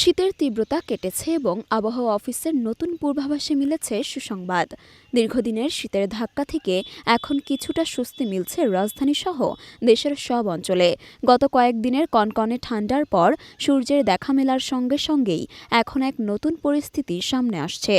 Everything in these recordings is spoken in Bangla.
শীতের তীব্রতা কেটেছে এবং আবহাওয়া অফিসের নতুন পূর্বাভাসে মিলেছে সুসংবাদ। দীর্ঘদিনের শীতের ধাক্কা থেকে এখন কিছুটা স্বস্তি মিলছে রাজধানী সহ দেশের সব অঞ্চলে। গত কয়েকদিনের কনকনে ঠান্ডার পর সূর্যের দেখা মেলার সঙ্গে সঙ্গেই এখন এক নতুন পরিস্থিতি সামনে আসছে।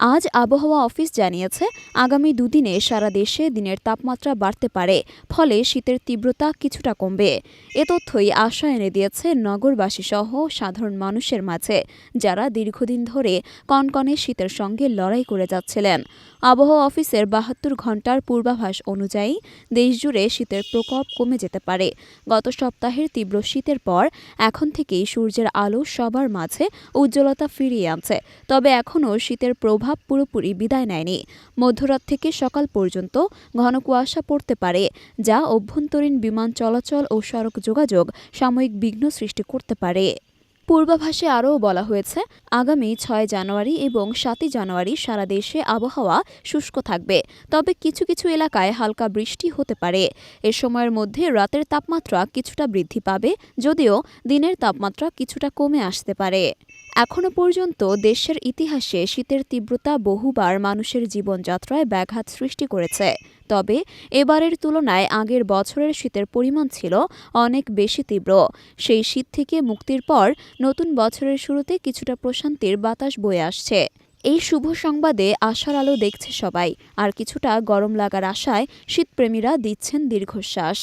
আজ আবহাওয়া অফিস জানিয়েছে, আগামী দুদিনে সারা দেশে দিনের তাপমাত্রা বাড়তে পারে, ফলে শীতের তীব্রতা কিছুটা কমবে। এ তথ্যই আশা এনে দিয়েছে নগরবাসী সহ সাধারণ মানুষের মাঝে, যারা দীর্ঘদিন ধরে কনকনে শীতের সঙ্গে লড়াই করে যাচ্ছিলেন। আবহাওয়া অফিসের বাহাত্তর ঘণ্টার পূর্বাভাস অনুযায়ী দেশজুড়ে শীতের প্রকোপ কমে যেতে পারে। গত সপ্তাহের তীব্র শীতের পর এখন থেকেই সূর্যের আলো সবার মাঝে উজ্জ্বলতা ফিরিয়ে আনছে। তবে এখনও শীতের প্রভাব পুরোপুরি বিদায় নেয়নি। মধ্যরাত থেকে সকাল পর্যন্ত ঘন কুয়াশা পড়তে পারে, যা অভ্যন্তরীণ বিমান চলাচল ও সড়ক যোগাযোগ সাময়িক বিঘ্ন সৃষ্টি করতে পারে। পূর্বাভাসে আরও বলা হয়েছে, আগামী ছয় জানুয়ারি এবং সাতই জানুয়ারি সারা দেশে আবহাওয়া শুষ্ক থাকবে, তবে কিছু কিছু এলাকায় হালকা বৃষ্টি হতে পারে। এ সময়ের মধ্যে রাতের তাপমাত্রা কিছুটা বৃদ্ধি পাবে, যদিও দিনের তাপমাত্রা কিছুটা কমে আসতে পারে। এখনও পর্যন্ত দেশের ইতিহাসে শীতের তীব্রতা বহুবার মানুষের জীবনযাত্রায় ব্যাঘাত সৃষ্টি করেছে। তবে এবারের তুলনায় আগের বছরের শীতের পরিমাণ ছিল অনেক বেশি তীব্র। সেই শীত থেকে মুক্তির পর নতুন বছরের শুরুতে কিছুটা প্রশান্তির বাতাস বয়ে আসছে। এই শুভ সংবাদে আশার আলো দেখছে সবাই, আর কিছুটা গরম লাগার আশায় শীতপ্রেমীরা দিচ্ছেন দীর্ঘশ্বাস।